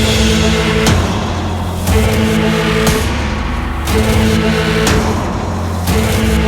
Thank you.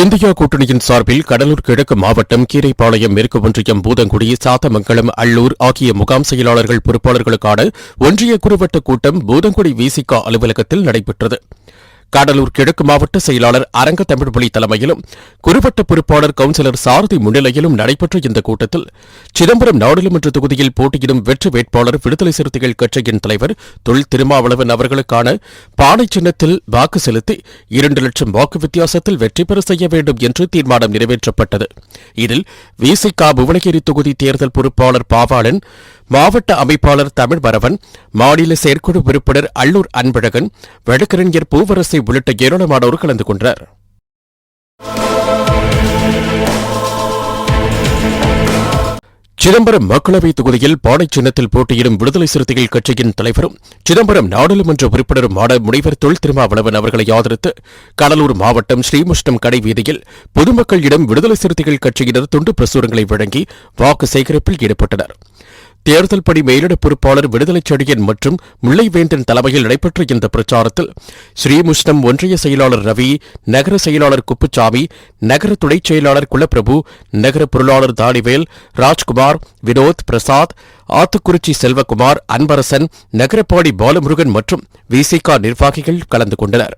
India கூட்டணியின் சார்பில் கடலூர் கிழக்கு மாவட்டம் கீரைப்பாளையம் மேற்கு ஒன்றியம் பூதங்குடி சாத்தமங்கலம் அள்ளூர் ஆகிய முகாம் செயலாளர்கள் பொறுப்பாளர்களுக்கான ஒன்றிய குறுவட்ட கூட்டம் பூதங்குடி விசிகா அலுவலகத்தில் நடைபெற்றது. கடலூர் கிழக்கு மாவட்ட செயலாளர் அரங்க தமிழ்மொழி தலைமையிலும் குறிப்பிட்ட பொறுப்பாளர் கவுன்சிலர் சாரதி முன்னிலையிலும் நடைபெற்ற இந்த கூட்டத்தில் சிதம்பரம் நாடாளுமன்ற தொகுதியில் போட்டியிடும் வெற்றி வேட்பாளர் விடுதலை சிறுத்தைகள் கட்சியின் தலைவர் தொல் திருமாவளவன் அவர்களுக்கான பானை சின்னத்தில் வாக்கு செலுத்தி இரண்டு லட்சம் வாக்கு வித்தியாசத்தில் வெற்றி பெற செய்ய வேண்டும் என்று தீர்மானம் நிறைவேற்றப்பட்டது. இதில் விசிகா புவனகிரி தொகுதி தேர்தல் பொறுப்பாளர் பாவாளன் மாவட்ட அமைப்பாளர் தமிழ்வரவன் மாநில செயற்குழு உறுப்பினர் அல்லூர் அன்பழகன் வழக்கறிஞர் பூவரசை உள்ளிட்ட ஏராளமானோர் கலந்து கொண்டனர். சிதம்பரம் மக்களவைத் தொகுதியில் பாடை சின்னத்தில் போட்டியிடும் விடுதலை சிறுத்தைகள் கட்சியின் தலைவரும் சிதம்பரம் நாடாளுமன்ற உறுப்பினருமான முனைவர் தொல் திருமாவளவன் அவர்களை ஆதரித்து கடலூர் மாவட்டம் ஸ்ரீமுஷ்டம் கடை வீதியில் பொதுமக்களிடம் விடுதலை சிறுத்தைகள் கட்சியினர் துண்டு பிரசுரங்களை வழங்கி வாக்கு சேகரிப்பில் ஈடுபட்டனர். தேர்தல் பணி மேலிட பொறுப்பாளர் விடுதலைச் செடியன் மற்றும் முல்லைவேந்தன் தலைமையில் நடைபெற்ற இந்த பிரச்சாரத்தில் ஸ்ரீமுஷ்ணம் ஒன்றிய செயலாளர் ரவி நகர செயலாளர் குப்புச்சாமி நகர துணைச் செயலாளர் குலப்பிரபு நகர பொருளாளர் தாடிவேல் ராஜ்குமார் வினோத் பிரசாத் ஆத்துக்குறிச்சி செல்வகுமார் அன்பரசன் நகரப்பாடி பாலமுருகன் மற்றும் விசிகா நிர்வாகிகள் கலந்து கொண்டனர்.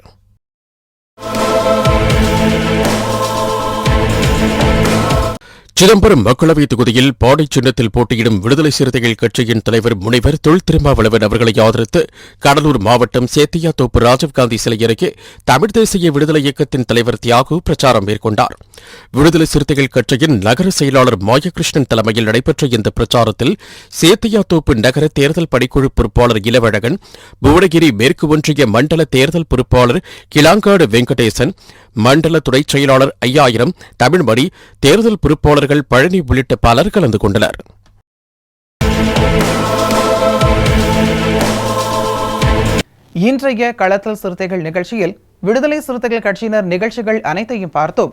சிதம்பரம் மக்களவைத் தொகுதியில் பாடை சின்னத்தில் போட்டியிடும் விடுதலை சிறுத்தைகள் கட்சியின் தலைவர் முனைவர் தொல் திருமாவளவன் அவர்களை ஆதரித்து கடலூர் மாவட்டம் சேத்தியாத்தோப்பு ராஜீவ்காந்தி சிலை அருகே தமிழ் தேசிய விடுதலை இயக்கத்தின் தலைவர் தியாகு பிரச்சாரம் மேற்கொண்டார். விடுதலை சிறுத்தைகள் கட்சியின் நகர செயலாளர் மாயகிருஷ்ணன் தலைமையில் நடைபெற்ற இந்த பிரச்சாரத்தில் சேத்தியாத்தோப்பு நகர தேர்தல் பணிக்குழு பொறுப்பாளர் இளவழகன் புவனகிரி மேற்கு ஒன்றிய மண்டல தேர்தல் பொறுப்பாளர் கிளாங்காடு வெங்கடேசன் மண்டல துறை செயலாளர் ஐயாயிரம் தமிழ்மணி தேர்தல் பொறுப்பாளர்கள் பழனி உள்ளிட்ட பலர் கலந்து கொண்டனர். இன்றைய களத்தல் சிறுத்தைகள் நிகழ்ச்சியில் விடுதலை சிறுத்தைகள் கட்சியினர் நிகழ்ச்சிகள் அனைத்தையும் பார்த்தோம்.